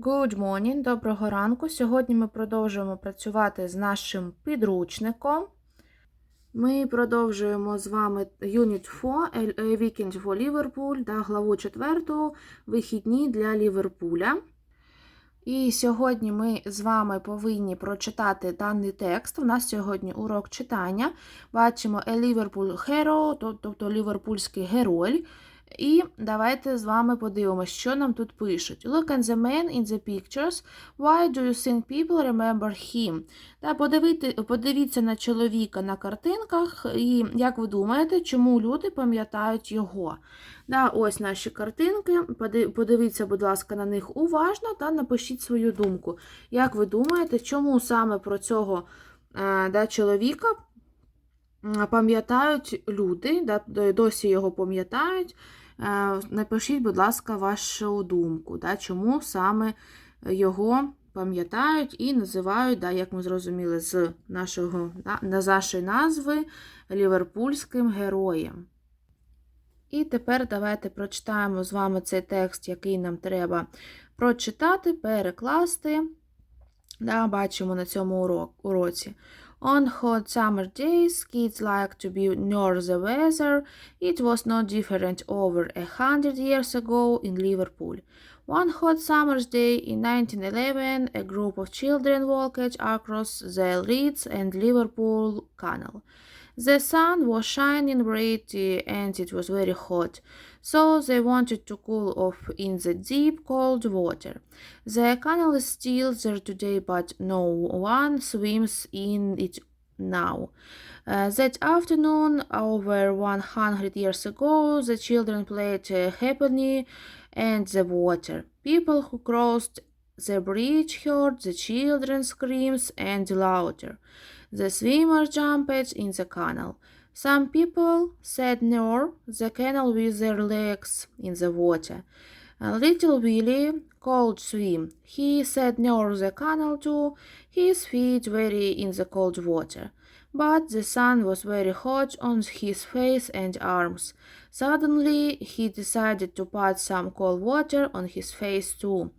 Good morning, доброго ранку. Сьогодні ми продовжуємо працювати з нашим підручником. Ми продовжуємо з вами Unit 4 A Weekend for Liverpool та главу 4 Вихідні для Ліверпуля. І сьогодні ми з вами повинні прочитати даний текст. У нас сьогодні урок читання. Бачимо A Liverpool Hero, тобто ліверпульський герой. І давайте з вами подивимося, що нам тут пишуть. Look at the man in the pictures. Why do you think people remember him? Та подивити, подивіться на чоловіка на картинках, і як ви думаєте, чому люди пам'ятають його? Да, Ось наші картинки. Подивіться, будь ласка, на них уважно та напишіть свою думку. Як ви думаєте, чому саме про цього да, чоловіка пам'ятають люди, да, досі його пам'ятають? Е, напишіть, будь ласка, вашу думку, да, чому саме його пам'ятають і називають, да, як ми зрозуміли, з нашого, да, нашої назви ліверпульським героєм. І тепер давайте прочитаємо з вами цей текст, який нам треба прочитати, перекласти. Да, Бачимо на цьому уроці. On hot summer days, kids like to be near the weather. It was no different over a hundred years ago in Liverpool. One hot summer's day in 1911, a group of children walked across the Leeds and Liverpool Canal. The sun was shining brightly and it was very hot, so they wanted to cool off in the deep, cold water. The canal is still there today, but no one swims in it now. Uh, that afternoon, over 100 years ago, the children played uh, happily in the water. People who crossed the bridge heard the children's screams and laughter. The swimmer jumped in the canal. Some people sat near the canal with their legs in the water. little Willie could swim. He sat near the canal too, his feet very in the cold water. But the sun was very hot on his face and arms. Suddenly, he decided to put some cold water on his face too.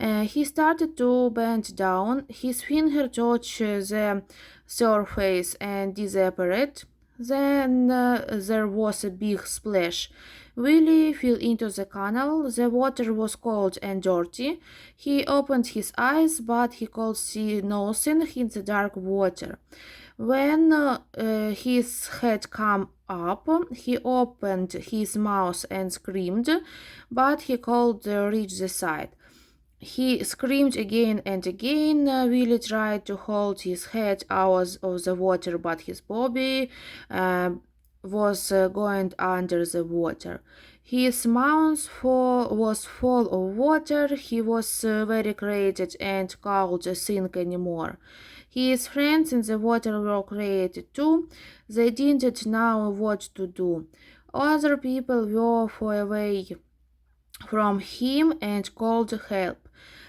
Uh, he started to bend down. His finger touched the surface and disappeared. Then uh, there was a big splash. Willie fell into the canal. The water was cold and dirty. He opened his eyes, but he could see nothing in the dark water. When uh, his head came up, he opened his mouth and screamed, but he could reach the side. He screamed again and again. Uh, Willie tried to hold his head out of the water, but his body uh, was uh, going under the water. His mouth was full of water. He was uh, very created and couldn't think anymore. His friends in the water were created too. They didn't know what to do. Other people were far away from him and called help.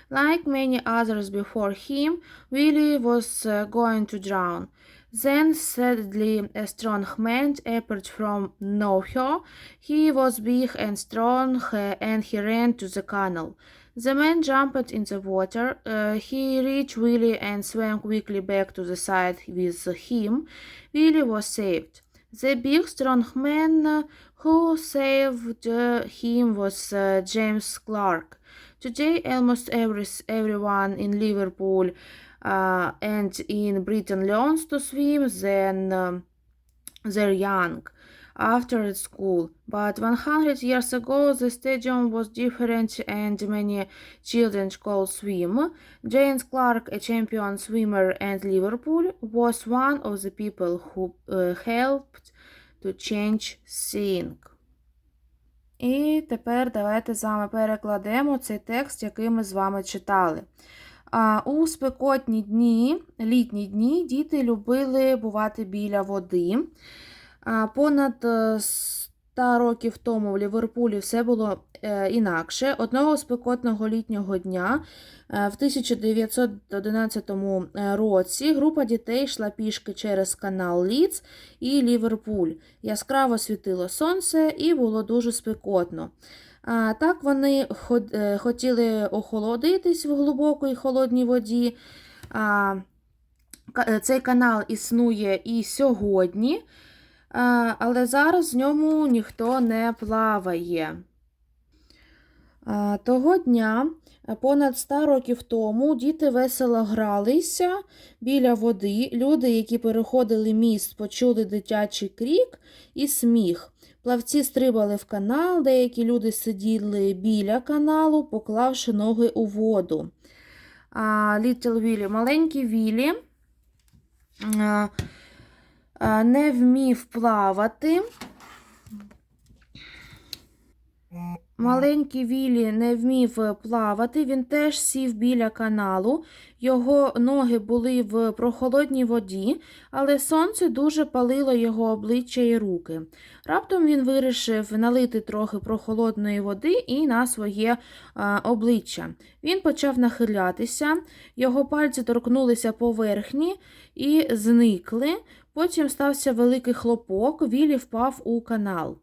Like many others before him, Willie was uh, going to drown. Then suddenly a strong man appeared from nowhere. He was big and strong, uh, and he ran to the canal. The man jumped in the water. Uh, he reached Willie and swam quickly back to the side with him. Willie was saved. The big strong man who saved uh, him was uh, James Clark. Today, almost every, everyone in Liverpool uh, and in Britain learns to swim then um, they're young after school. But 100 years ago, the stadium was different and many children could swim. James Clark, a champion swimmer and Liverpool, was one of the people who uh, helped to change things. І тепер давайте з вами перекладемо цей текст, який ми з вами читали. У спекотні дні, літні дні, діти любили бувати біля води. А Понад 100 років тому в Ліверпулі все було е, інакше. Одного спекотного літнього дня е, в 1911 е, році група дітей йшла пішки через канал Ліц і Ліверпуль. Яскраво світило сонце і було дуже спекотно. А, Так вони е, хотіли охолодитись в глибокій холодній воді. А, е, Цей канал існує і сьогодні, але зараз в ньому ніхто не плаває. Того дня, е, понад 100 років тому, діти весело гралися біля води. Люди, які переходили міст, почули дитячий крік і сміх. Плавці стрибали в канал, деякі люди сиділи біля каналу, поклавши ноги у воду. Little Віллі, маленький Віллі не вмів плавати. Маленький Віллі не вмів е, плавати, він теж сів біля каналу. Його ноги були в прохолодній воді, але сонце дуже палило його обличчя і руки. Раптом він вирішив налити трохи прохолодної води і на своє а, обличчя. Він почав нахилятися, його пальці торкнулися поверхні і зникли. Потім стався великий хлопок, Віллі впав у канал.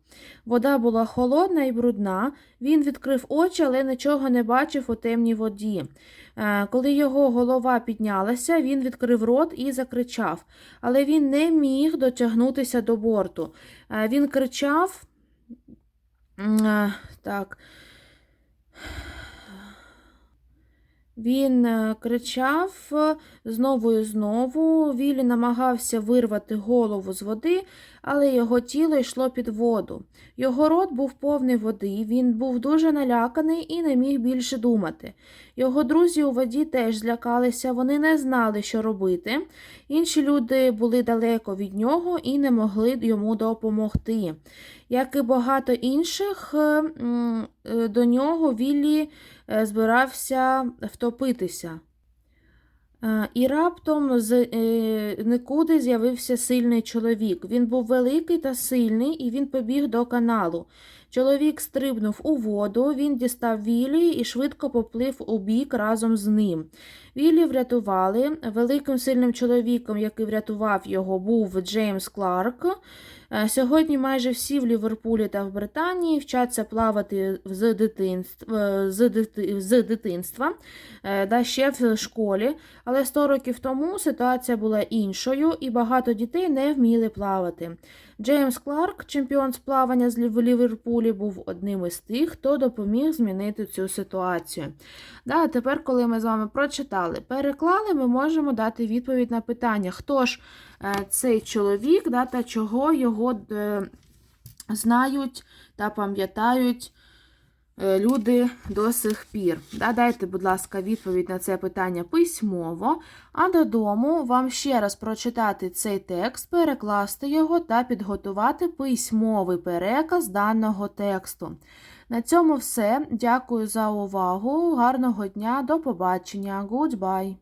Вода була холодна і брудна. Він відкрив очі, але нічого не бачив у темній воді. Е, Коли його голова піднялася, він відкрив рот і закричав, але він не міг дотягнутися до борту. Е, Він кричав. е, Так. Він е, кричав е, знову і знову. Віллі намагався вирвати голову з води, але його тіло йшло під воду. Його рот був повний води, він був дуже наляканий і не міг більше думати. Його друзі у воді теж злякалися, вони не знали, що робити. Інші люди були далеко від нього і не могли йому допомогти. Як і багато інших, е, е, до нього Віллі е, збирався втопитися. І раптом з нікуди з'явився сильний чоловік. Він був великий та сильний, і він побіг до каналу. Чоловік стрибнув у воду, він дістав Віллі і швидко поплив у бік разом з ним. Віллі врятували. Великим сильним чоловіком, який врятував його, був Джеймс Кларк. Е, Сьогодні майже всі в Ліверпулі та в Британії вчаться плавати з дитинства, дити, з дитинства е, да, ще в школі. Але 100 років тому ситуація була іншою, і багато дітей не вміли плавати. Джеймс Кларк, чемпіон з плавання з Ліверпулі, був одним із тих, хто допоміг змінити цю ситуацію. Да, тепер, коли ми з вами прочитали, переклали, ми можемо дати відповідь на питання, хто ж е, цей чоловік да, та чого його е, знають та пам'ятають люди до сих пір. Да, дайте, будь ласка, відповідь на це питання письмово, а додому вам ще раз прочитати цей текст, перекласти його та підготувати письмовий переказ даного тексту. На цьому все. Дякую за увагу. Гарного дня, до побачення. Goodbye!